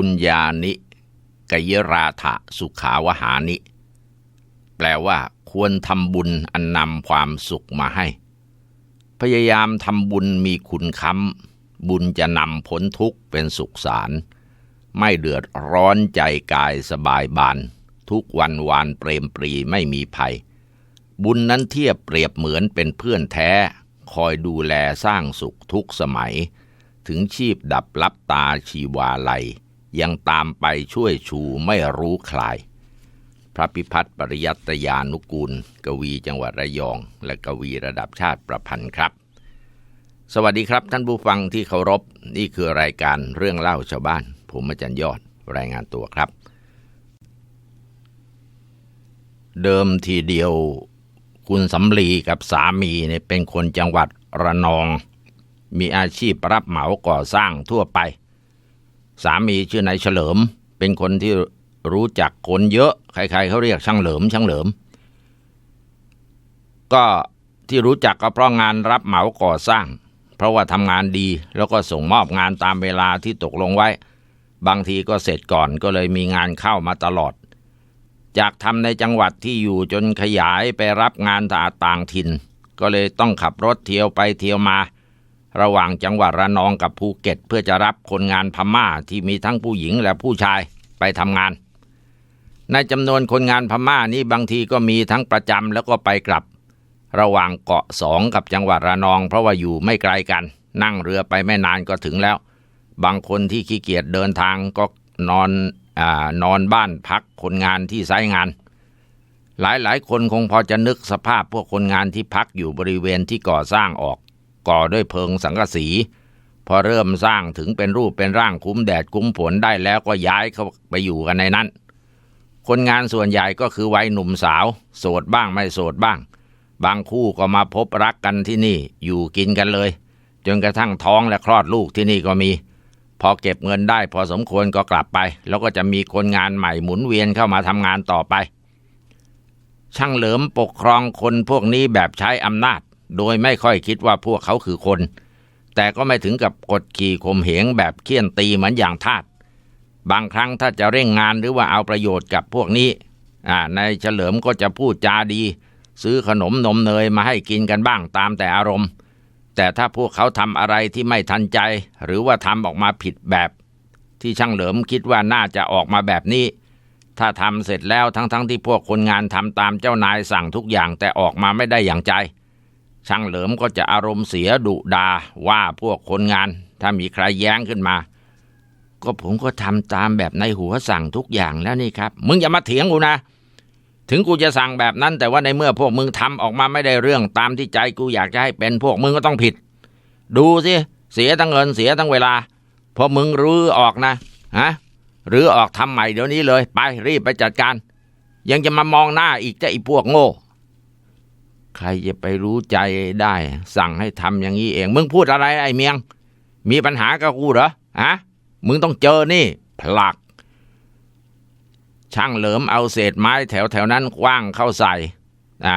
ปุญญานิกยราถะสุขาวหานิ แปลว่าควรทำบุญอันนำความสุขมาให้ พยายามทำบุญมีคุณค้ำบุญจะนำพ้นทุกข์เป็นสุขสาร ไม่เดือดร้อนใจกายสบายบาน ทุกวันวานเปรมปรีไม่มีภัย บุญนั้นเทียบเปรียบเหมือนเป็นเพื่อนแท้ คอยดูแลสร้างสุขทุกสมัย ถึงชีพดับลับตาชีวาลัย ยังตามไปช่วยชูไม่รู้คลาย พระพิพัฒน์ปริยัตยานุกูล กวีจังหวัดระยอง และกวีระดับชาติประพันธ์ครับ สวัสดีครับท่านผู้ฟังที่เคารพ นี่คือรายการเรื่องเล่าชาวบ้าน ผมอาจารย์ยอดรายงานตัวครับ เดิมทีเดียวคุณสำลีกับสามีเนี่ยเป็นคนจังหวัดระนอง มีอาชีพรับเหมาก่อสร้างทั่วไป สามีชื่อนายเฉลิม เป็นคนที่รู้จักคนเยอะใครๆเขาเรียกช่างเหลิมช่างเหลิม ก็ที่รู้จักก็เพราะงานรับเหมาก่อสร้าง เพราะว่าทำงานดีแล้วก็ส่งมอบงานตามเวลาที่ตกลงไว้ บางทีก็เสร็จก่อนก็เลยมีงานเข้ามาตลอด จากทำในจังหวัดที่อยู่จนขยายไปรับงานต่างถิ่น ก็เลยต้องขับรถเที่ยวไปเที่ยวมา ระหว่างจังหวัดระนองกับภูเก็ต เพื่อจะรับคนงานพม่าที่มีทั้งผู้หญิงและผู้ชายไปทำงาน ในจำนวนคนงานพม่านี้บางทีก็มีทั้งประจำแล้วก็ไปกลับ ระหว่างเกาะสองกับจังหวัดระนอง เพราะว่าอยู่ไม่ไกลกัน นั่งเรือไปไม่นานก็ถึงแล้ว บางคนที่ขี้เกียจเดินทางก็นอนอนอนบ้านพักคนงานที่ไซต์งาน หลายหลายคนคงพอจะนึกสภาพพวกคนงานที่พักอยู่บริเวณที่ก่อสร้างออก ก่อด้วยเพิงสังกะสี พอเริ่มสร้างถึงเป็นรูปเป็นร่างคุ้มแดดคุ้มฝนได้แล้วก็ย้ายเข้าไปอยู่กันในนั้น คนงานส่วนใหญ่ก็คือวัยหนุ่มสาว โสดบ้างไม่โสดบ้าง บางคู่ก็มาพบรักกันที่นี่อยู่กินกันเลย จนกระทั่งท้องและคลอดลูกที่นี่ก็มี พอเก็บเงินได้พอสมควรก็กลับไป แล้วก็จะมีคนงานใหม่หมุนเวียนเข้ามาทำงานต่อไปช่างเหลิมปกครองคนพวกนี้แบบใช้อำนาจ โดยไม่ค่อยคิดว่าพวกเขาคือคน แต่ก็ไม่ถึงกับกดขี่ข่มเหงแบบเคี่ยนตีเหมือนอย่างทาสบางครั้งถ้าจะเร่งงานหรือว่าเอาประโยชน์กับพวกนี้อ่านายเฉลิมก็จะพูดจาดี ซื้อขนมนมเนยมาให้กินกันบ้างตามแต่อารมณ์ แต่ถ้าพวกเขาทำอะไรที่ไม่ทันใจ หรือว่าทำออกมาผิดแบบ ที่ช่างเหลิมคิดว่าน่าจะออกมาแบบนี้ ถ้าทำเสร็จแล้วทั้งๆทที่พวกคนงานทำตามเจ้านายสั่งทุกอย่างแต่ออกมาไม่ได้อย่างใจ ช่างเหลิมก็จะอารมณ์เสียดุดาว่าพวกคนงาน ถ้ามีใครแย้งขึ้นมา ก็ผมก็ทำตามแบบในหัวสั่งทุกอย่างแล้วนี่ครับ มึงอย่ามาเถียงกูนะ ถึงกูจะสั่งแบบนั้น แต่ว่าในเมื่อพวกมึงทำออกมาไม่ได้เรื่องตามที่ใจกูอยากจะให้เป็นพวกมึงก็ต้องผิด ดูสิเสียทั้งเงินเสียทั้งเวลาพอมึงรื้อออกนะฮะหรือออกทำใหม่เดี๋ยวนี้เลย ไปรีบไปจัดการ ยังจะมามองหน้าอีกจะไอ้พวกโง่ ใครจะไปรู้ใจได้ สั่งให้ทำอย่างนี้เอง มึงพูดอะไรไอ้เมียง มีปัญหากับกูเหรอฮะมึงต้องเจอนี่ ผลัก ช่างเหลิมเอาเศษไม้แถวแถวนั้นคว้างเข้าใส่อ่า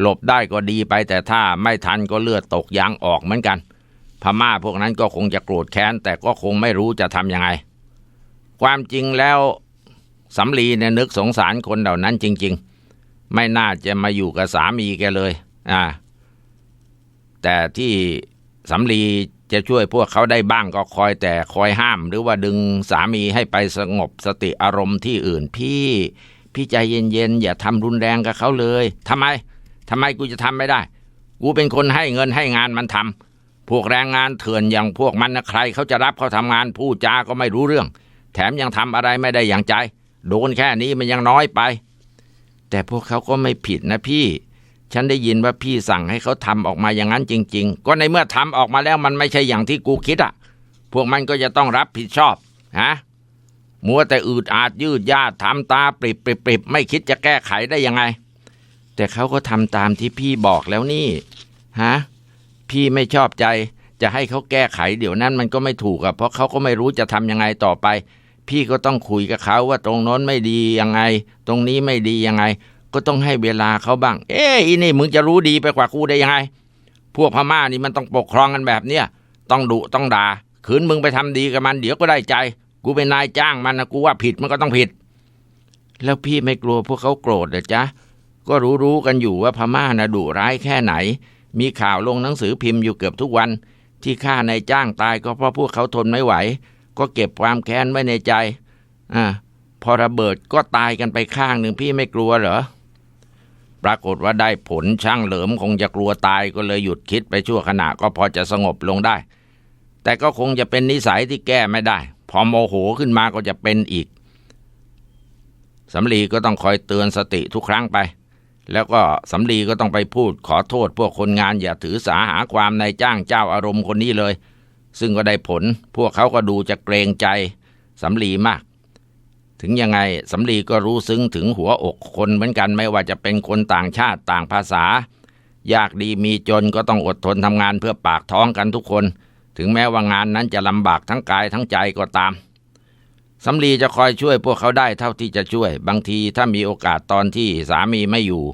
หลบได้ก็ดีไปแต่ถ้าไม่ทันก็เลือดตกยางออกเหมือนกัน พม่าพวกนั้นก็คงจะโกรธแค้น แต่ก็คงไม่รู้จะทำยังไง ความจริงแล้วสำลีเนี่ยนึกสงสารคนเหล่านั้นจริง ๆ ไม่น่าจะมาอยู่กับสามีแกเลย อ่า แต่ที่สำลีจะช่วยพวกเขาได้บ้างก็คอยแต่คอยห้าม หรือว่าดึงสามีให้ไปสงบสติอารมณ์ที่อื่น พี่พี่ใจเย็นๆอย่าทำรุนแรงกับเขาเลยทำไมทำไมกูจะทำไม่ได้ กูเป็นคนให้เงินให้งานมันทำพวกแรงงานเถื่อนอย่างพวกมันนะใคร เขาจะรับเขาทำงานพูดจาก็ไม่รู้เรื่อง แถมยังทำอะไรไม่ได้อย่างใจ โดนแค่นี้มันยังน้อยไป แต่พวกเขาก็ไม่ผิดนะพี่ ฉันได้ยินว่าพี่สั่งให้เขาทำออกมาอย่างนั้นจริง ๆ ก็ในเมื่อทำออกมาแล้วมันไม่ใช่อย่างที่กูคิดอะ พวกมันก็จะต้องรับผิดชอบฮะมัวแต่อืดอาดยืดยาดทำตาปริบปริบปริบไม่คิดจะแก้ไขได้ยังไง แต่เขาก็ทำตามที่พี่บอกแล้วนี่ฮะพี่ไม่ชอบใจจะให้เขาแก้ไขเดี๋ยวนั้นมันก็ไม่ถูกอะเพราะเขาก็ไม่รู้จะทำยังไงต่อไป พี่ก็ต้องคุยกับเขาว่าตรงโน้นไม่ดียังไง ตรงนี้ไม่ดียังไง ก็ต้องให้เวลาเขาบ้าง เอ้ยอีนี่มึงจะรู้ดีไปกว่ากูได้ยังไง พวกพม่านี่มันต้องปกครองกันแบบเนี้ยต้องดุต้องด่าขืนมึงไปทำดีกับมันเดี๋ยวก็ได้ใจ กูเป็นนายจ้างมันนะกูว่าผิดมันก็ต้องผิด แล้วพี่ไม่กลัวพวกเขาโกรธเหรอจ๊ะก็รู้ๆกันอยู่ว่าพม่านะดุร้ายแค่ไหน มีข่าวลงหนังสือพิมพ์อยู่เกือบทุกวัน ที่ฆ่านายจ้างตายก็เพราะพวกเขาทนไม่ไหว ก็เก็บความแค้นไว้ในใจ อ่า พอระเบิดก็ตายกันไปข้างหนึ่งพี่ไม่กลัวเหรอ ปรากฏว่าได้ผลช่างเหลิมคงจะกลัวตายก็เลยหยุดคิดไปชั่วขณะก็พอจะสงบลงได้ แต่ก็คงจะเป็นนิสัยที่แก้ไม่ได้ พอโมโหขึ้นมาก็จะเป็นอีกสำลีก็ต้องคอยเตือนสติทุกครั้งไป แล้วก็สำลีก็ต้องไปพูดขอโทษพวกคนงานอย่าถือสาหาความในจ้างเจ้าอารมณ์คนนี้เลย ซึ่งก็ได้ผล พวกเขาก็ดูจะเกรงใจสำลีมาก ถึงยังไงสำลีก็รู้ซึ้งถึงหัวอกคนเหมือนกันไม่ว่าจะเป็นคนต่างชาติต่างภาษา ยากดีมีจนก็ต้องอดทนทำงานเพื่อปากท้องกันทุกคน ถึงแม้ว่างานนั้นจะลำบากทั้งกายทั้งใจก็ตามสำลีจะคอยช่วยพวกเขาได้เท่าที่จะช่วย บางทีถ้ามีโอกาสตอนที่สามีไม่อยู่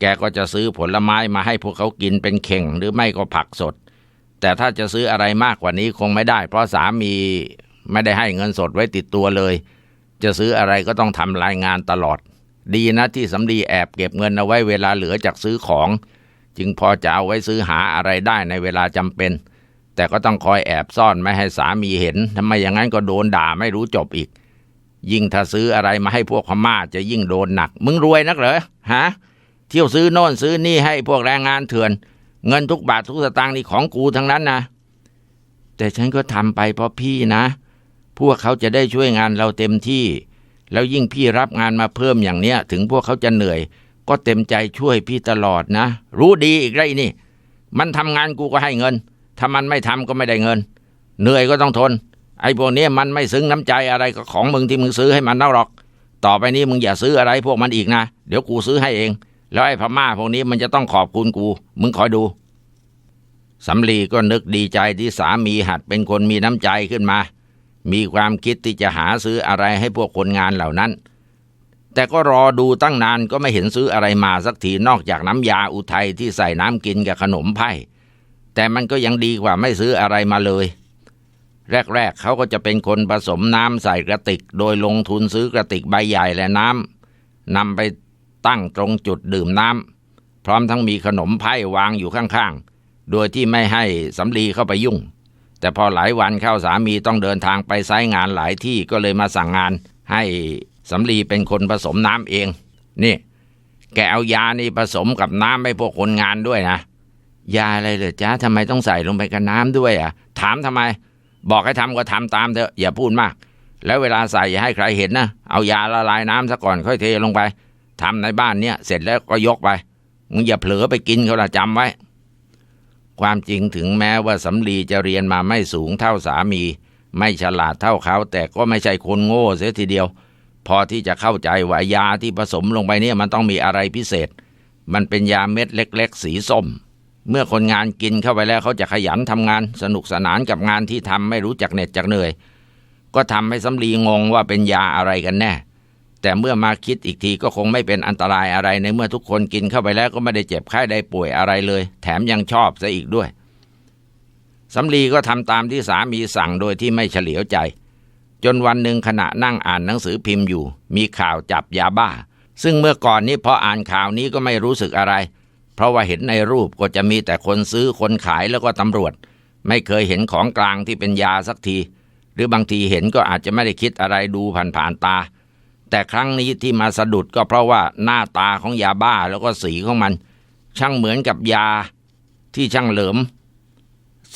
แกก็จะซื้อผลไม้มาให้พวกเขากินเป็นเข่งหรือไม่ก็ผักสด แต่ถ้าจะซื้ออะไรมากกว่านี้คงไม่ได้ เพราะสามีไม่ได้ให้เงินสดไว้ติดตัวเลย จะซื้ออะไรก็ต้องทำรายงานตลอด ดีนะที่สำลีแอบเก็บเงินเอาไว้เวลาเหลือจากซื้อของ จึงพอจะเอาไว้ซื้อหาอะไรได้ในเวลาจำเป็น แต่ก็ต้องคอยแอบซ่อนไม่ให้สามีเห็นทำไมอย่างนั้นก็โดนด่าไม่รู้จบอีก ยิ่งถ้าซื้ออะไรมาให้พวกพม่าจะยิ่งโดนหนัก มึงรวยนักเหรอฮะเที่ยวซื้อโน่นซื้อนี่ให้พวกแรงงานเถื่อน เงินทุกบาททุกสตางค์นี่ของกูทั้งนั้นนะแต่ฉันก็ทำไปเพราะพี่นะ พวกเขาจะได้ช่วยงานเราเต็มที่ แล้วยิ่งพี่รับงานมาเพิ่มอย่างเนี้ย ถึงพวกเขาจะเหนื่อย ก็เต็มใจช่วยพี่ตลอดนะ รู้ดีอีกไรนี่ มันทำงานกูก็ให้เงิน ถ้ามันไม่ทำก็ไม่ได้เงิน เหนื่อยก็ต้องทน ไอ้พวกนี้มันไม่ซึ้งน้ำใจอะไรกับของมึงที่มึงซื้อให้มันเน่าหรอก ต่อไปนี้มึงอย่าซื้ออะไรพวกมันอีกนะ เดี๋ยวกูซื้อให้เอง แล้วไอ้พม่าพวกนี้มันจะต้องขอบคุณกู มึงคอยดูสำลีก็นึกดีใจที่สามีหัดเป็นคนมีน้ำใจขึ้นมา มีความคิดที่จะหาซื้ออะไรให้พวกคนงานเหล่านั้น แต่ก็รอดูตั้งนานก็ไม่เห็นซื้ออะไรมาสักทีนอกจากน้ำยาอุทัยที่ใส่น้ำกินกับขนมไผ่แต่มันก็ยังดีกว่าไม่ซื้ออะไรมาเลย แรกๆเขาก็จะเป็นคนผสมน้ำใส่กระติก โดยลงทุนซื้อกระติกใบใหญ่และน้ำนำไป ตั้งตรงจุดดื่มน้ำพร้อมทั้งมีขนมไผ่วางอยู่ข้างๆ โดยที่ไม่ให้สำลีเข้าไปยุ่ง แต่พอหลายวันเข้าสามีต้องเดินทางไปไซงานหลายที่ก็เลยมาสั่งงาน ให้สำลีเป็นคนผสมน้ำเอง นี่ แกเอายานี่ผสมกับน้ำให้พวกคนงานด้วยนะยาอะไรเหรอจ๊ะทำไมต้องใส่ลงไปกับน้ำด้วยอะ ถามทำไม บอกให้ทำก็ทำตามเถอะอย่าพูดมาก แล้วเวลาใส่อย่าให้ใครเห็นนะ เอายาละลายน้ำซะก่อนค่อยเทลงไป ทำในบ้านเนี่ยเสร็จแล้วก็ยกไปมึงอย่าเผลอไปกินเขาละจำไว้ ความจริงถึงแม้ว่าสำลีจะเรียนมาไม่สูงเท่าสามี ไม่ฉลาดเท่าเขา แต่ก็ไม่ใช่คนโง่เสียทีเดียว พอที่จะเข้าใจว่ายาที่ผสมลงไปเนี่ยมันต้องมีอะไรพิเศษ มันเป็นยาเม็ดเล็ก ๆ สีส้ม เมื่อคนงานกินเข้าไปแล้วเขาจะขยันทำงาน สนุกสนานกับงานที่ทำไม่รู้จักเหน็ดจักเหนื่อย ก็ทำให้สำลีงงว่าเป็นยาอะไรกันแน่ แต่เมื่อมาคิดอีกทีก็คงไม่เป็นอันตรายอะไรในเมื่อทุกคนกินเข้าไปแล้วก็ไม่ได้เจ็บไข้ได้ป่วยอะไรเลย แถมยังชอบซะอีกด้วยสำลีก็ทำตามที่สามีสั่งโดยที่ไม่เฉลียวใจ จนวันหนึ่งขณะนั่งอ่านหนังสือพิมพ์อยู่ มีข่าวจับยาบ้า ซึ่งเมื่อก่อนนี้พออ่านข่าวนี้ก็ไม่รู้สึกอะไร เพราะว่าเห็นในรูปก็จะมีแต่คนซื้อคนขายแล้วก็ตำรวจ ไม่เคยเห็นของกลางที่เป็นยาสักที หรือบางทีเห็นก็อาจจะไม่ได้คิดอะไรดูผ่านๆตา แต่ครั้งนี้ที่มาสะดุดก็เพราะว่าหน้าตาของยาบ้าแล้วก็สีของมัน ช่างเหมือนกับยาที่ช่างเหลิม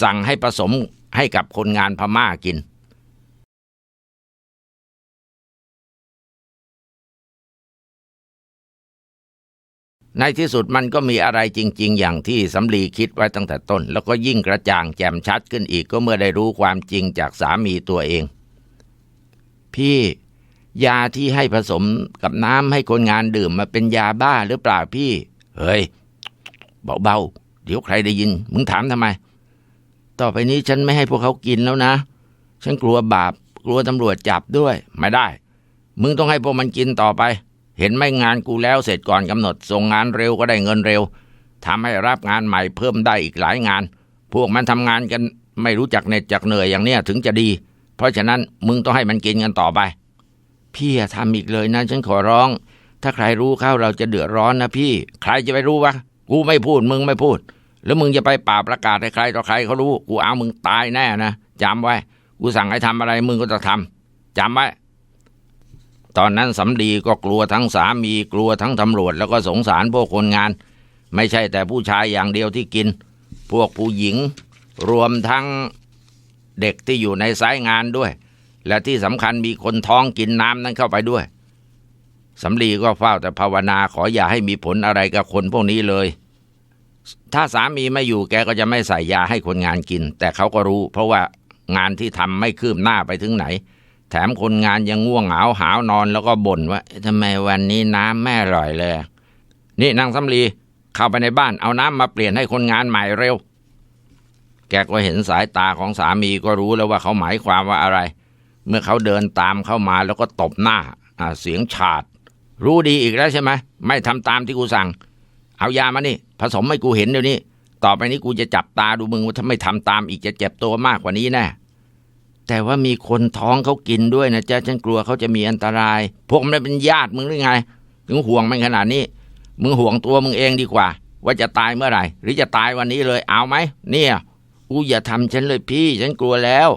สั่งให้ผสมให้กับคนงานพม่ากิน ในที่สุดมันก็มีอะไรจริง ๆ อย่างที่สำลีคิดไว้ตั้งแต่ต้น แล้วก็ยิ่งกระจ่างแจ่มชัดขึ้นอีกก็เมื่อได้รู้ความจริงจากสามีตัวเอง พี่ ยาที่ให้ผสมกับน้ำให้คนงานดื่มมาเป็นยาบ้าหรือเปล่าพี่ เฮ้ยเบาๆเดี๋ยวใครได้ยิน มึงถามทำไม ต่อไปนี้ฉันไม่ให้พวกเขากินแล้วนะ ฉันกลัวบาป กลัวตำรวจจับด้วย ไม่ได้ มึงต้องให้พวกมันกินต่อไป เห็นไหมงานกูแล้วเสร็จก่อนกำหนด ส่งงานเร็วก็ได้เงินเร็วทำให้รับงานใหม่เพิ่มได้อีกหลายงาน พวกมันทำงานกันไม่รู้จักเหน็ดจักเหนื่อยอย่างเนี้ยถึงจะดี เพราะฉะนั้นมึงต้องให้มันกินกันต่อไป พี่อย่าทำอีกเลยนะ ฉันขอร้อง ถ้าใครรู้เข้าเราจะเดือดร้อนนะพี่ ใครจะไปรู้วะกูไม่พูดมึงไม่พูด แล้วมึงจะไปป่าประกาศให้ใครต่อใครเขารู้กูเอามึงตายแน่นะจำไว้ กูสั่งให้ทำอะไรมึงก็จะทำจำไว้ตอนนั้นสำลีก็กลัวทั้งสามีกลัวทั้งตำรวจแล้วก็สงสารพวกคนงาน ไม่ใช่แต่ผู้ชายอย่างเดียวที่กิน พวกผู้หญิง รวมทั้งเด็กที่อยู่ในสายงานด้วย และที่สำคัญมีคนท้องกินน้ำนั้นเข้าไปด้วยสำลีก็เฝ้าแต่ภาวนาขออย่าให้มีผลอะไรกับคนพวกนี้เลย ถ้าสามีไม่อยู่แกก็จะไม่ใส่ยาให้คนงานกิน แต่เขาก็รู้ เพราะว่างานที่ทำไม่คืบหน้าไปถึงไหน แถมคนงานยังง่วงเหงาหาวนอนแล้วก็บ่นว่าทำไมวันนี้น้ำไม่อร่อยเลย นี่นางสำลีเข้าไปในบ้านเอาน้ำมาเปลี่ยนให้คนงานใหม่เร็ว แกก็เห็นสายตาของสามีก็รู้แล้วว่าเขาหมายความว่าอะไร เมื่อเขาเดินตามเข้ามาแล้วก็ตบหน้าอ่าเสียงฉาด รู้ดีอีกแล้วใช่ไหมไม่ทำตามที่กูสั่ง เอายามานี่ ผสมให้กูเห็นเดี๋ยวนี้ ต่อไปนี้กูจะจับตาดูมึงว่าถ้าไม่ทำตามอีกจะเจ็บตัวมากกว่านี้แน่แต่ว่ามีคนท้องเขากินด้วยนะจ๊ะฉันกลัวเขาจะมีอันตราย พวกมันเป็นญาติมึงหรือไง ถึงห่วงมันขนาดนี้ มึงห่วงตัวมึงเองดีกว่า ว่าจะตายเมื่อไหร่ หรือจะตายวันนี้เลยเอาไหมเนี่ยกูอย่าทำฉันเลยพี่ ฉันกลัวแล้ว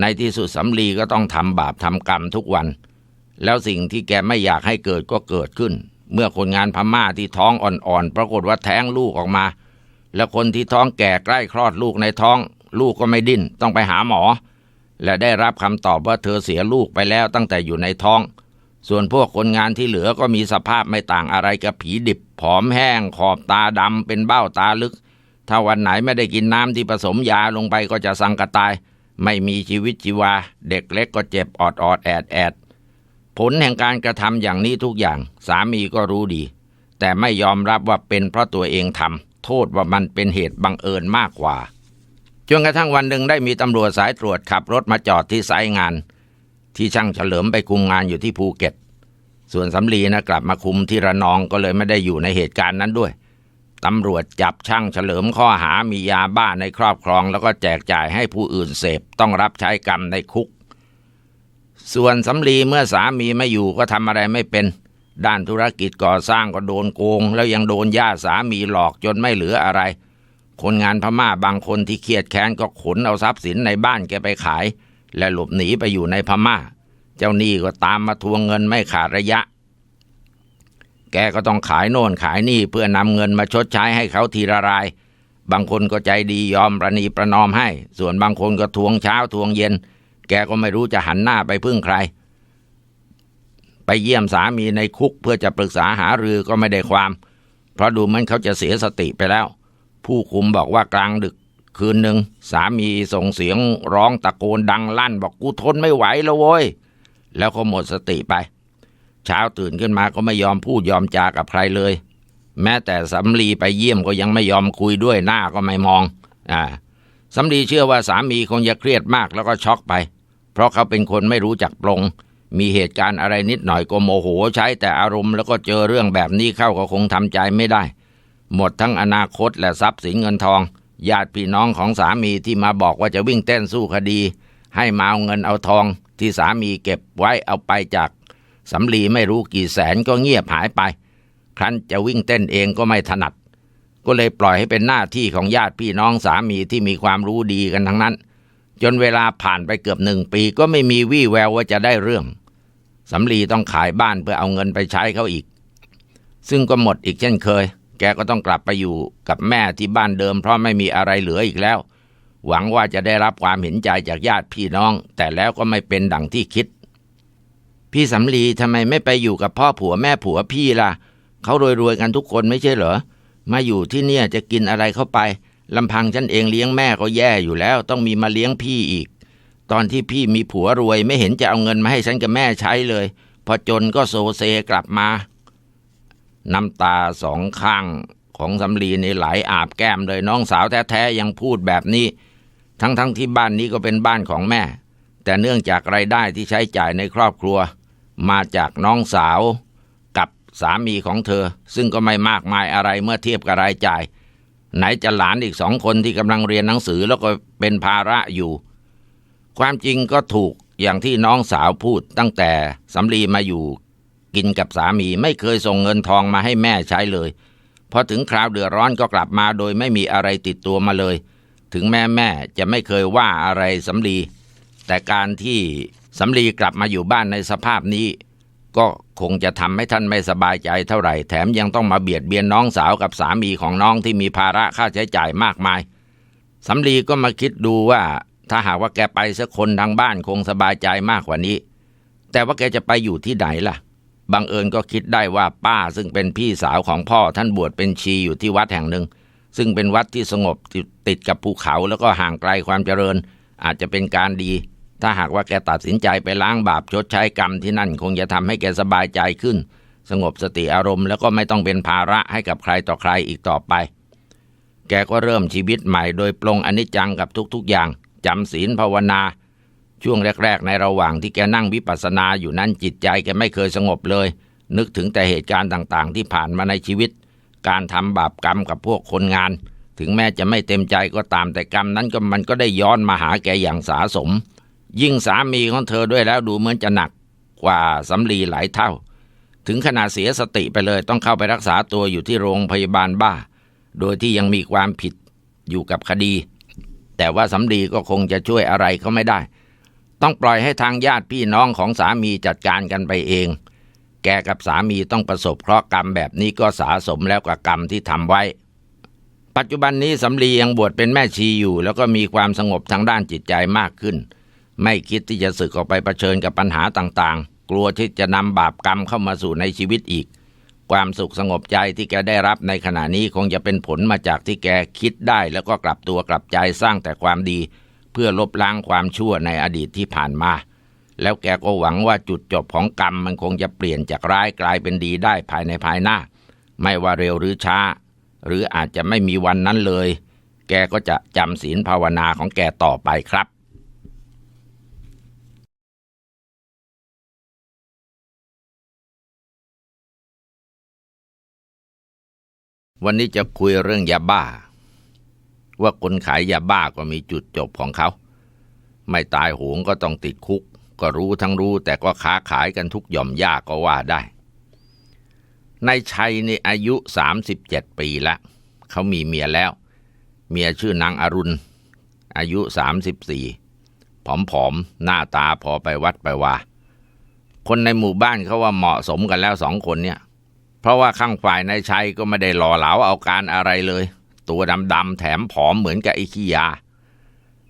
ในที่สุดสำลีก็ต้องทำบาปทำกรรมทุกวัน แล้วสิ่งที่แกไม่อยากให้เกิดก็เกิดขึ้น เมื่อคนงานพม่าที่ท้องอ่อนๆ ปรากฏว่าแท้งลูกออกมา แล้วคนที่ท้องแก่ใกล้คลอดลูกในท้อง ลูกก็ไม่ดิ้นต้องไปหาหมอ และได้รับคำตอบว่าเธอเสียลูกไปแล้วตั้งแต่อยู่ในท้อง ส่วนพวกคนงานที่เหลือก็มีสภาพไม่ต่างอะไรกับผีดิบ ผอมแห้ง ขอบตาดำเป็นเบ้าตาลึก ถ้าวันไหนไม่ได้กินน้ำที่ผสมยาลงไปก็จะสังกตาย ไม่มีชีวิตชีวา เด็กเล็กก็เจ็บออดออดแอดแอดผลแห่งการกระทำอย่างนี้ทุกอย่าง สามีก็รู้ดี แต่ไม่ยอมรับว่าเป็นเพราะตัวเองทำโทษว่ามันเป็นเหตุบังเอิญมากกว่าจนกระทั่งวันหนึ่งได้มีตำรวจสายตรวจขับรถมาจอดที่สายงาน ที่ช่างเฉลิมไปคุมงานอยู่ที่ภูเก็ต ส่วนสำลีนะกลับมาคุมที่ระนองก็เลยไม่ได้อยู่ในเหตุการณ์นั้นด้วย ตำรวจจับช่างเฉลิมข้อหามียาบ้าในครอบครอง แล้วก็แจกจ่ายให้ผู้อื่นเสพต้องรับใช้กรรมในคุก ส่วนสำลีเมื่อสามีไม่อยู่ก็ทำอะไรไม่เป็น ด้านธุรกิจก่อสร้างก็โดนโกง แล้วยังโดนญาติสามีหลอกจนไม่เหลืออะไร คนงานพม่าบางคนที่เครียดแค้นก็ขนเอาทรัพย์สินในบ้านแกไปขาย และหลบหนีไปอยู่ในพม่า เจ้าหนี้ก็ตามมาทวงเงินไม่ขาดระยะ แกก็ต้องขายโน่นขายนี่เพื่อนำเงินมาชดใช้ให้เขาทีละราย บางคนก็ใจดียอมประนีประนอมให้ ส่วนบางคนก็ทวงเช้าทวงเย็น แกก็ไม่รู้จะหันหน้าไปพึ่งใคร ไปเยี่ยมสามีในคุกเพื่อจะปรึกษาหารือก็ไม่ได้ความ เพราะดูเหมือนเขาจะเสียสติไปแล้ว ผู้คุมบอกว่ากลางดึกคืนหนึ่งสามีส่งเสียงร้องตะโกนดังลั่น บอกกูทนไม่ไหวแล้วโว้ยแล้วก็หมดสติไป เช้าตื่นขึ้นมาก็ไม่ยอมพูดยอมจากับใครเลย แม้แต่สำลีไปเยี่ยมก็ยังไม่ยอมคุยด้วยหน้าก็ไม่มอง อ่าสำลีเชื่อว่าสามีคงจะเครียดมากแล้วก็ช็อกไป เพราะเขาเป็นคนไม่รู้จักปรง มีเหตุการณ์อะไรนิดหน่อยก็โมโหใช้แต่อารมณ์แล้วก็เจอเรื่องแบบนี้เข้าก็คงทำใจไม่ได้ หมดทั้งอนาคตและทรัพย์สินเงินทองญาติพี่น้องของสามีที่มาบอกว่าจะวิ่งเต้นสู้คดี ให้มาเอาเงินเอาทองที่สามีเก็บไว้เอาไปจาก สำลีไม่รู้กี่แสนก็เงียบหายไป ครั้นจะวิ่งเต้นเองก็ไม่ถนัด ก็เลยปล่อยให้เป็นหน้าที่ของญาติพี่น้องสามีที่มีความรู้ดีกันทั้งนั้น จนเวลาผ่านไปเกือบหนึ่งปีก็ไม่มีวี่แววว่าจะได้เรื่องสำลีต้องขายบ้านเพื่อเอาเงินไปใช้เขาอีก ซึ่งก็หมดอีกเช่นเคย แกก็ต้องกลับไปอยู่กับแม่ที่บ้านเดิมเพราะไม่มีอะไรเหลืออีกแล้ว หวังว่าจะได้รับความเห็นใจจากญาติพี่น้อง แต่แล้วก็ไม่เป็นดังที่คิด พี่สำลีทำไมไม่ไปอยู่กับพ่อผัวแม่ผัวพี่ล่ะ เขารวยๆกันทุกคนไม่ใช่เหรอ มาอยู่ที่เนี่ยจะกินอะไรเข้าไปลำพังฉันเองเลี้ยงแม่ก็แย่อยู่แล้ว ต้องมีมาเลี้ยงพี่อีก ตอนที่พี่มีผัวรวยไม่เห็นจะเอาเงินมาให้ฉันกับแม่ใช้เลย พอจนก็โซเซกลับมา น้ำตาสองข้างของสำลีนี่ไหลอาบแก้มเลยน้องสาวแท้ๆยังพูดแบบนี้ ทั้งๆทที่บ้านนี้ก็เป็นบ้านของแม่ แต่เนื่องจากไรายได้ที่ใช้จ่ายในครอบครัว มาจากน้องสาวกับสามีของเธอ ซึ่งก็ไม่มากมายอะไรเมื่อเทียบกับรายจ่าย ไหนจะหลานอีกสองคนที่กำลังเรียนหนังสือแล้วก็เป็นภาระอยู่ ความจริงก็ถูกอย่างที่น้องสาวพูดตั้งแต่สำลีมาอยู่ กินกับสามีไม่เคยส่งเงินทองมาให้แม่ใช้เลยพอถึงคราวเดือดร้อนก็กลับมาโดยไม่มีอะไรติดตัวมาเลย ถึงแม่แม่จะไม่เคยว่าอะไรสำลีแต่การที่ สำลีกลับมาอยู่บ้านในสภาพนี้ ก็คงจะทำให้ท่านไม่สบายใจเท่าไหร่ แถมยังต้องมาเบียดเบียนน้องสาวกับสามีของน้องที่มีภาระค่าใช้จ่ายมากมายสำลีก็มาคิดดูว่า ถ้าหากว่าแกไปสักคนทางบ้านคงสบายใจมากกว่านี้ แต่ว่าแกจะไปอยู่ที่ไหนล่ะบังเอิญก็คิดได้ว่าป้าซึ่งเป็นพี่สาวของพ่อท่านบวชเป็นชีอยู่ที่วัดแห่งหนึ่ง ซึ่งเป็นวัดที่สงบติดกับภูเขาแล้วก็ห่างไกลความเจริญ อาจจะเป็นการดี ถ้าหากว่าแกตัดสินใจไปล้างบาปชดใช้กรรมที่นั่น คงจะทำให้แกสบายใจขึ้น สงบสติอารมณ์แล้วก็ไม่ต้องเป็นภาระให้กับใครต่อใครอีกต่อไป แกก็เริ่มชีวิตใหม่โดยปลงอนิจจังกับทุกๆอย่างจำศีลภาวนา ช่วงแรก ๆ ในระหว่างที่แกนั่งวิปัสสนาอยู่นั้นจิตใจแกไม่เคยสงบเลย นึกถึงแต่เหตุการณ์ต่างๆ ที่ผ่านมาในชีวิต การทำบาปกรรมกับพวกคนงาน ถึงแม้จะไม่เต็มใจก็ตามแต่กรรมนั้นก็มันก็ได้ย้อนมาหาแกอย่างสาสม ยิ่งสามีของเธอด้วยแล้วดูเหมือนจะหนักกว่าสำลีหลายเท่า ถึงขนาดเสียสติไปเลยต้องเข้าไปรักษาตัวอยู่ที่โรงพยาบาลบ้า โดยที่ยังมีความผิดอยู่กับคดี แต่ว่าสำลีก็คงจะช่วยอะไรเขาไม่ได้ ต้องปล่อยให้ทางญาติพี่น้องของสามีจัดการกันไปเอง แกกับสามีต้องประสบเคราะห์กรรมแบบนี้ก็สาสมแล้วกับกรรมที่ทำไว้ ปัจจุบันนี้สำลียังบวชเป็นแม่ชีอยู่ แล้วก็มีความสงบทางด้านจิตใจมากขึ้น ไม่คิดที่จะสึกออกไปเผชิญกับปัญหาต่างๆ กลัวที่จะนำบาปกรรมเข้ามาสู่ในชีวิตอีก ความสุขสงบใจที่แกได้รับในขณะนี้คงจะเป็นผลมาจากที่แกคิดได้แล้วก็กลับตัวกลับใจสร้างแต่ความดี เพื่อลบล้างความชั่วในอดีตที่ผ่านมา แล้วแกก็หวังว่าจุดจบของกรรมมันคงจะเปลี่ยนจากร้ายกลายเป็นดีได้ภายในภายหน้า ไม่ว่าเร็วหรือช้า หรืออาจจะไม่มีวันนั้นเลย แกก็จะจำศีลภาวนาของแกต่อไปครับ วันนี้จะคุยเรื่องยาบ้า ว่าคนขายยาบ้าก็มีจุดจบของเขา ไม่ตายหงก็ต้องติดคุก ก็รู้ทั้งรู้แต่ก็ค้าขายกันทุกหย่อมยากก็ว่าได้นายชัยนี่อายุสามสิบเจ็ดปีแล้วเขามีเมียแล้ว เมียชื่อนางอรุณ อายุสามสิบสี่ผอมๆ หน้าตาพอไปวัดไปว่า คนในหมู่บ้านเขาว่าเหมาะสมกันแล้วสองคนเนี่ย เพราะว่าข้างฝ่ายนายชัยก็ไม่ได้หล่อเหลาเอาการอะไรเลย ตัวดำๆแถมผอมเหมือนกับไอ้ขี้ยา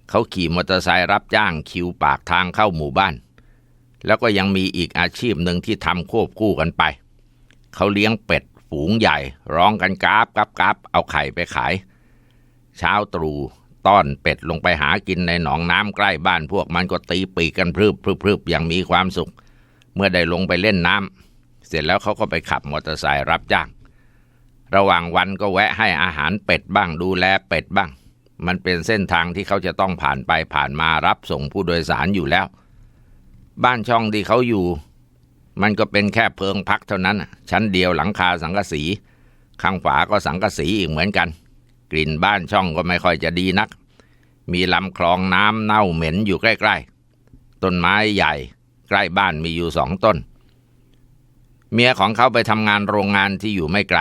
เขาขี่มอเตอร์ไซค์รับจ้างคิวปากทางเข้าหมู่บ้าน แล้วก็ยังมีอีกอาชีพหนึ่งที่ทำควบคู่กันไป เขาเลี้ยงเป็ดฝูงใหญ่ ร้องกันกราบกราบกราบเอาไข่ไปขาย เช้าตรู่ต้อนเป็ดลงไปหากินในหนองน้ำใกล้บ้านพวกมันก็ตีปีกกันพรึบพรึบพรึบอย่างมีความสุข เมื่อได้ลงไปเล่นน้ำ เสร็จแล้วเขาก็ไปขับมอเตอร์ไซค์รับจ้าง ระหว่างวันก็แวะให้อาหารเป็ดบ้าง ดูแลเป็ดบ้าง มันเป็นเส้นทางที่เขาจะต้องผ่านไปผ่านมารับส่งผู้โดยสารอยู่แล้ว บ้านช่องที่เขาอยู่ มันก็เป็นแค่เพิงพักเท่านั้น ชั้นเดียวหลังคาสังกะสี ข้างฝาก็สังกะสีอีกเหมือนกัน กลิ่นบ้านช่องก็ไม่ค่อยจะดีนัก มีลำคลองน้ำเน่าเหม็นอยู่ใกล้ ๆ ต้นไม้ใหญ่ ใกล้บ้านมีอยู่สองต้น เมียของเขาไปทำงานโรงงานที่อยู่ไม่ไกล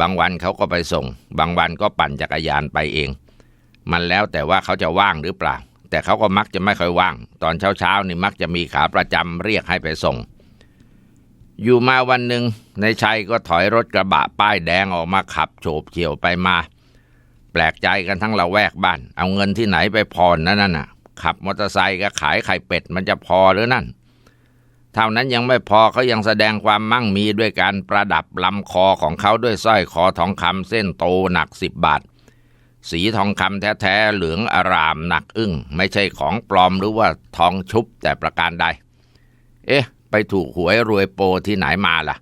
บางวันเขาก็ไปส่ง บางวันก็ปั่นจักรยานไปเอง มันแล้วแต่ว่าเขาจะว่างหรือเปล่า แต่เขาก็มักจะไม่ค่อยว่าง ตอนเช้าๆนี่มักจะมีขาประจำเรียกให้ไปส่ง อยู่มาวันหนึ่งในชัยก็ถอยรถกระบะป้ายแดงออกมาขับโฉบเฉี่ยวไปมา แปลกใจกันทั้งละแวกบ้าน เอาเงินที่ไหนไปพรนั่นน่ะ ขับมอเตอร์ไซค์ก็ขายไข่เป็ดมันจะพอหรือนั่น เท่านั้นยังไม่พอเขายังแสดงความมั่งมีด้วยการประดับลำคอของเขาด้วยสร้อยคอทองคำเส้นโตหนักสิบบาท สีทองคำแท้ๆเหลืองอารามหนักอึ้ง ไม่ใช่ของปลอมหรือว่าทองชุบแต่ประการใด เอ๊ะ ไปถูกหวยรวยโปที่ไหนมาล่ะ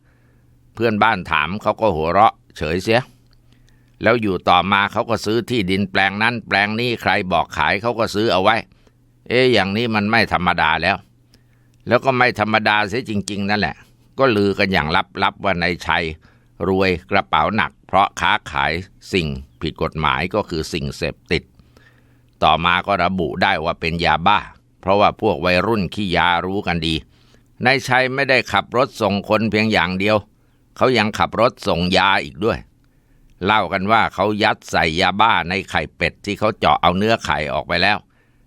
เพื่อนบ้านถามเขาก็หัวเราะ เฉยเสีย แล้วอยู่ต่อมาเขาก็ซื้อที่ดินแปลงนั้นแปลงนี้ใครบอกขายเขาก็ซื้อเอาไว้ เอ๊ะอย่างนี้มันไม่ธรรมดาแล้ว แล้วก็ไม่ธรรมดาเสียจริง ๆ นั่นแหละ ก็ลือกันอย่างลับๆว่านายชัย รวยกระเป๋าหนัก เพราะค้าขายสิ่งผิดกฎหมายก็คือสิ่งเสพติด ต่อมาก็ระบุได้ว่าเป็นยาบ้า เพราะว่าพวกวัยรุ่นขี้ยารู้กันดีนายชัยไม่ได้ขับรถส่งคนเพียงอย่างเดียว เขายังขับรถส่งยาอีกด้วย เล่ากันว่าเขายัดใส่ยาบ้าในไข่เป็ดที่เขาเจาะเอาเนื้อไข่ออกไปแล้ว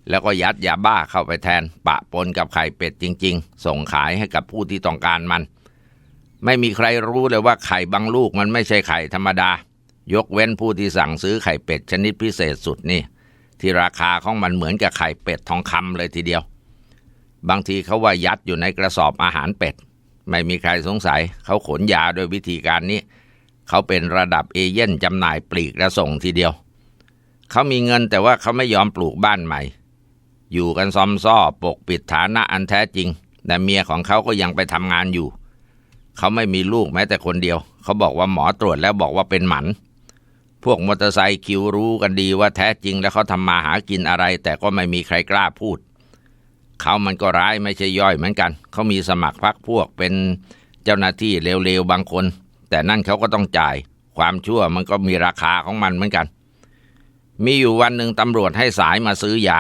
แล้วก็ยัดยาบ้าเข้าไปแทน ปะปนกับไข่เป็ดจริง ๆ ส่งขายให้กับผู้ที่ต้องการมัน ไม่มีใครรู้เลยว่าไข่บางลูกมันไม่ใช่ไข่ธรรมดา ยกเว้นผู้ที่สั่งซื้อไข่เป็ดชนิดพิเศษสุดนี่ ที่ราคาของมันเหมือนกับไข่เป็ดทองคำเลยทีเดียว บางทีเขาว่ายัดอยู่ในกระสอบอาหารเป็ด ไม่มีใครสงสัย เขาขนยาโดยวิธีการนี้ เขาเป็นระดับเอเย่นจำหน่ายปลีกและส่งทีเดียว เขามีเงินแต่ว่าเขาไม่ยอมปลูกบ้านใหม่ อยู่กันซอมซ่อปกปิดฐานะอันแท้จริง แต่เมียของเขาก็ยังไปทำงานอยู่ เขาไม่มีลูกแม้แต่คนเดียว เขาบอกว่าหมอตรวจแล้วบอกว่าเป็นหมันพวกมอเตอร์ไซค์คิวรู้กันดีว่าแท้จริงแล้วเขาทำมาหากินอะไร แต่ก็ไม่มีใครกล้าพูด เขามันก็ร้ายไม่ใช่ย่อยเหมือนกัน เขามีสมัครพักพวกเป็นเจ้าหน้าที่เร็วๆบางคน แต่นั่นเขาก็ต้องจ่าย ความชั่วมันก็มีราคาของมันเหมือนกัน มีอยู่วันหนึ่งตำรวจให้สายมาซื้อยา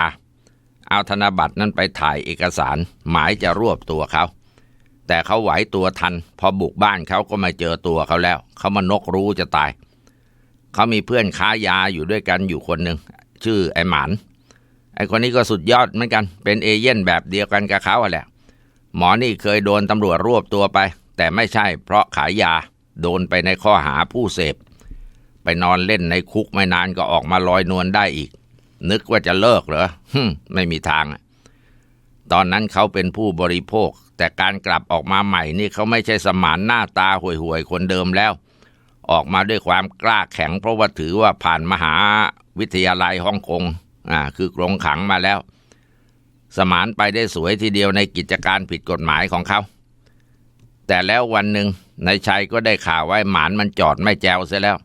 เอาธนบัตรนั้นไปถ่ายเอกสาร หมายจะรวบตัวเขา แต่เขาไหวตัวทัน พอบุกบ้านเขาก็ไม่เจอตัวเขาแล้ว เขามานกรู้จะตาย เขามีเพื่อนค้ายาอยู่ด้วยกันอยู่คนหนึ่งชื่อไอหมานไอคนนี้ก็สุดยอดเหมือนกัน เป็นเอเย่นแบบเดียวกันกับเขาแหละ หมอนี่เคยโดนตำรวจรวบตัวไป แต่ไม่ใช่เพราะขายยา โดนไปในข้อหาผู้เสพ ไปนอนเล่นในคุกไม่นานก็ออกมาลอยนวลได้อีก นึกว่าจะเลิกเหรอฮึไม่มีทางอะตอนนั้นเขาเป็นผู้บริโภค แต่การกลับออกมาใหม่นี่เขาไม่ใช่สมานหน้าตาห่วยๆคนเดิมแล้ว ออกมาด้วยความกล้าแข็ง เพราะว่าถือว่าผ่านมหาวิทยาลัยฮ่องกงอ่าคือกรงขังมาแล้ว สมานไปได้สวยทีเดียวในกิจการผิดกฎหมายของเขา แต่แล้ววันหนึ่งนายชัยก็ได้ข่าวว่าหมานมันจอดไม่แจวเสียแล้ว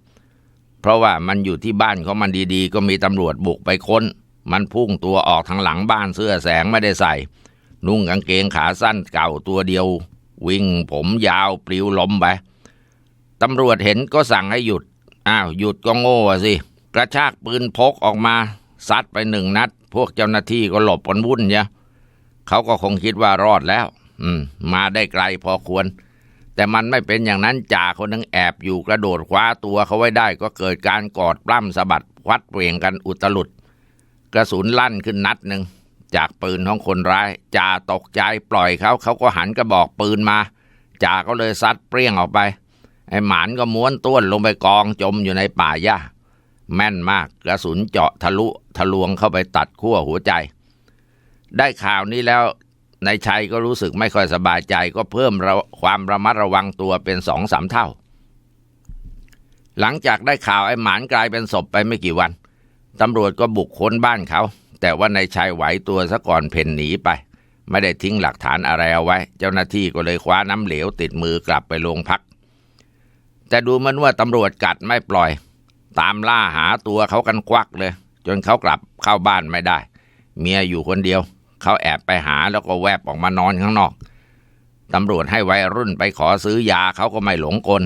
เพราะว่ามันอยู่ที่บ้านของมันดีๆ ก็มีตำรวจบุกไปค้น มันพุ่งตัวออกทางหลังบ้านเสื้อแสงไม่ได้ใส่ นุ่งกางเกงขาสั้นเก่าตัวเดียว วิ่งผมยาวปลิวล้มไปตำรวจเห็นก็สั่งให้หยุด อ้าวหยุดก็โง่สิ กระชากปืนพกออกมาซัดไปหนึ่งนัด พวกเจ้าหน้าที่ก็หลบกันวุ่นเนี่ยเขาก็คงคิดว่ารอดแล้ว อืม มาได้ไกลพอควร แต่มันไม่เป็นอย่างนั้นจ่าคนนึงแอบอยู่กระโดดคว้าตัวเขาไว้ได้ ก็เกิดการกอดปล้ำสะบัดวัดเปลี่ยงกันอุตลุดกระสุนลั่นขึ้นนัดหนึ่งจากปืนของคนร้ายจ่าตกใจปล่อยเขาเขาก็หันกระบอกปืนมาจ่าก็เลยซัดเปรี้ยงออกไป ไอ้หมานก็ม้วนต้วนลงไปกองจมอยู่ในป่าหญ้าแม่นมากกระสุนเจาะทะลุทะลวงเข้าไปตัดขั้วหัวใจ ได้ข่าวนี้แล้ว นายชัยก็รู้สึกไม่ค่อยสบายใจก็เพิ่มความระมัดระวังตัวเป็นสองสามเท่า หลังจากได้ข่าวไอ้หมานกลายเป็นศพไปไม่กี่วัน ตำรวจก็บุกค้นบ้านเขา แต่ว่านายชัยไหวตัวซะก่อนเพ่นหนีไป ไม่ได้ทิ้งหลักฐานอะไรเอาไว้ เจ้าหน้าที่ก็เลยคว้าน้ำเหลวติดมือกลับไปโรงพัก แต่ดูเหมันว่าตำรวจกัดไม่ปล่อย ตามล่าหาตัวเขากันควักเลย จนเขากลับเข้าบ้านไม่ได้ เมียอยู่คนเดียว เขาแอบไปหาแล้วก็แวบออกมานอนข้างนอก ตำรวจให้วัยรุ่นไปขอซื้อยาเขาก็ไม่หลงกล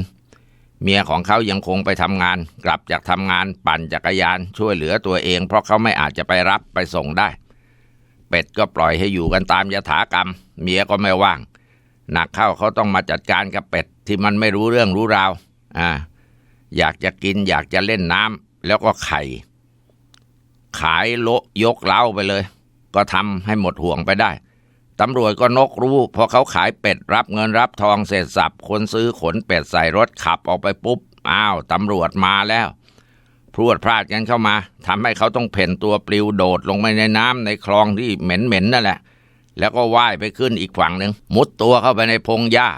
เมียของเขายังคงไปทำงาน กลับจากทำงานปั่นจักรยานช่วยเหลือตัวเอง เพราะเขาไม่อาจจะไปรับไปส่งได้ เป็ดก็ปล่อยให้อยู่กันตามยถากรรม เมียก็ไม่ว่าง หนักเข้าเขาต้องมาจัดการกับเป็ดที่มันไม่รู้เรื่องรู้ราว อ่า อยากจะกินอยากจะเล่นน้ำแล้วก็ไข่ ขายโลยกเล้าไปเลย ก็ทำให้หมดห่วงไปได้ตำรวจก็นกรู้พอเขาขายเป็ดรับเงินรับทองเสร็จสับคนซื้อขนเป็ดใส่รถขับออกไปปุ๊บอ้าวตำรวจมาแล้วพรวดพลาดกันเข้ามาทำให้เขาต้องเพ่นตัวปลิวโดดลงไปในน้ำในคลองที่เหม็นๆนั่นแหละ แล้วก็ว่ายไปขึ้นอีกฝั่งหนึ่งมุดตัวเข้าไปในพงหญ้า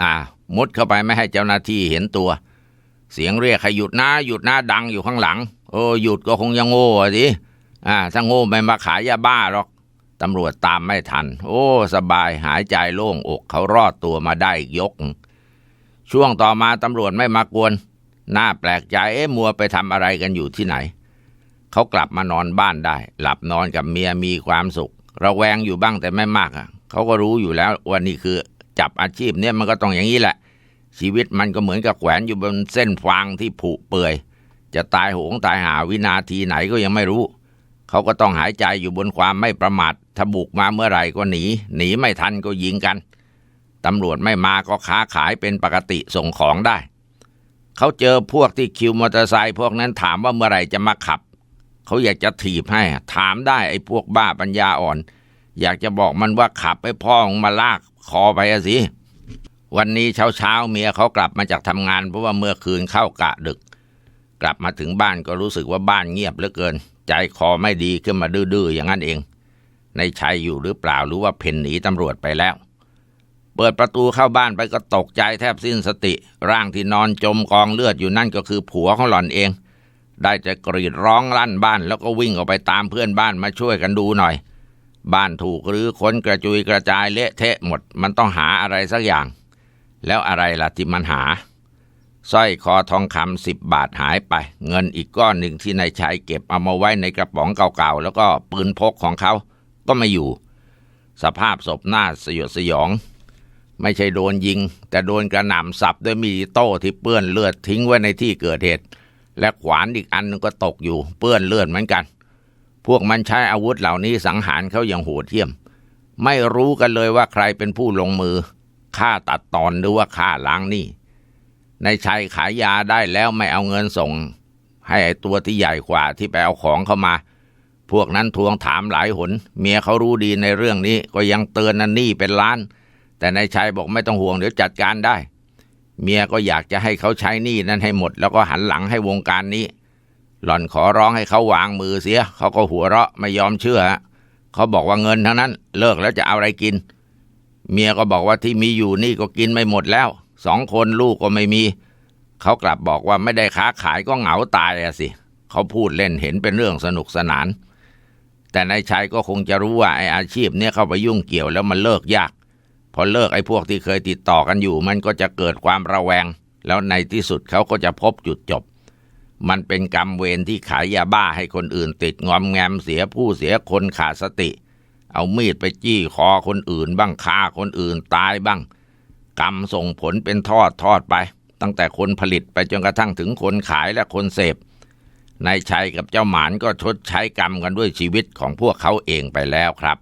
อ่า มุดเข้าไปไม่ให้เจ้าหน้าที่เห็นตัว เสียงเรียกให้หยุดนะหยุดนะดังอยู่ข้างหลัง โอ้หยุดก็คงยังโง่อะสิ อ่าถ้าโง่ไม่มาขายยาบ้าหรอกตำรวจตามไม่ทัน โอ้ สบายหายใจโล่งอกเขารอดตัวมาได้อีกยก ช่วงต่อมาตำรวจไม่มากวน น่าแปลกใจเอ๊ะมัวไปทำอะไรกันอยู่ที่ไหน เขากลับมานอนบ้านได้ หลับนอนกับเมียมีความสุข ระแวงอยู่บ้างแต่ไม่มากอะ เขาก็รู้อยู่แล้วว่านี่คือ จับอาชีพเนี่ยมันก็ต้องอย่างนี้แหละ ชีวิตมันก็เหมือนกับแขวนอยู่บนเส้นฟางที่ผุเปื่อย จะตายโหงตายหาวินาทีไหนก็ยังไม่รู้ เขาก็ต้องหายใจอยู่บนความไม่ประมาทถ้าบุกมาเมื่อไหร่ก็หนี หนีไม่ทันก็ยิงกัน ตำรวจไม่มาก็ค้าขายเป็นปกติส่งของได้ เขาเจอพวกที่คิวมอเตอร์ไซค์พวกนั้นถามว่าเมื่อไหร่จะมาขับ เขาอยากจะถีบให้ ถามได้ไอ้พวกบ้าปัญญาอ่อน อยากจะบอกมันว่าขับให้พ่อของมาลากคอไปอสิ วันนี้เช้าเช้าเมียเขากลับมาจากทำงานเพราะว่าเมื่อคืนเข้ากะดึก กลับมาถึงบ้านก็รู้สึกว่าบ้านเงียบเหลือเกิน ใจคอไม่ดีขึ้นมาดื้อๆอย่างนั้นเอง ในชัยอยู่หรือเปล่าหรือว่าเพ่นหนีตำรวจไปแล้ว เปิดประตูเข้าบ้านไปก็ตกใจแทบสิ้นสติ ร่างที่นอนจมกองเลือดอยู่นั่นก็คือผัวของหล่อนเอง ได้จะกรีดร้องลั่นบ้านแล้วก็วิ่งออกไปตามเพื่อนบ้านมาช่วยกันดูหน่อย บ้านถูกหรือค้นกระจุยกระจายเละเทะหมด มันต้องหาอะไรสักอย่าง แล้วอะไรล่ะที่มันหา สร้อยคอทองคำสิบบาทหายไป เงินอีกก้อนหนึ่งที่นายชัยเก็บเอามาไว้ในกระป๋องเก่าๆ แล้วก็ปืนพกของเขาก็ไม่อยู่ สภาพศพหน้าสยดสยอง ไม่ใช่โดนยิง แต่โดนกระหน่ำสับด้วยมีดโต้ที่เปื้อนเลือดทิ้งไว้ในที่เกิดเหตุ และขวานอีกอันนึงก็ตกอยู่เปื้อนเลือดเหมือนกัน พวกมันใช้อาวุธเหล่านี้สังหารเขาอย่างโหดเหี้ยม ไม่รู้กันเลยว่าใครเป็นผู้ลงมือฆ่าตัดตอนหรือว่าฆ่าล้างหนี้ ในชัยขายยาได้แล้วไม่เอาเงินส่ง ให้ไอ้ตัวที่ใหญ่กว่าที่ไปเอาของเข้ามา พวกนั้นทวงถามหลายหน เมียเขารู้ดีในเรื่องนี้ก็ยังเตือนนันนี่เป็นล้าน แต่นายชัยบอกไม่ต้องห่วงเดี๋ยวจัดการได้ เมียก็อยากจะให้เขาใช้หนี้นั้นให้หมด แล้วก็หันหลังให้วงการนี้ หล่อนขอร้องให้เขาวางมือเสีย เขาก็หัวเราะไม่ยอมเชื่อเขาบอกว่าเงินทั้งนั้น เลิกแล้วจะเอาอะไรกิน เมียก็บอกว่าที่มีอยู่นี่ก็กินไม่หมดแล้ว สองคนลูกก็ไม่มี เขากลับบอกว่าไม่ได้ค้าขายก็เหงาตายอะสิ เขาพูดเล่นเห็นเป็นเรื่องสนุกสนาน แต่นายชัยก็คงจะรู้ว่าไอ้อาชีพเนี้ยเข้าไปยุ่งเกี่ยวแล้วมันเลิกยาก พอเลิกไอ้พวกที่เคยติดต่อกันอยู่ มันก็จะเกิดความระแวง แล้วในที่สุดเขาก็จะพบจุดจบ มันเป็นกรรมเวรที่ขายยาบ้าให้คนอื่นติดงอมแงมเสียผู้เสียคนขาดสติ เอามีดไปจี้คอคนอื่นบ้างฆ่าคนอื่นตายบ้าง กรรมส่งผลเป็นทอดทอดไป ตั้งแต่คนผลิตไปจนกระทั่งถึงคนขายและคนเสพนายชัยกับเจ้าหมานก็ชดใช้กรรมกันด้วยชีวิตของพวกเขาเองไปแล้วครับ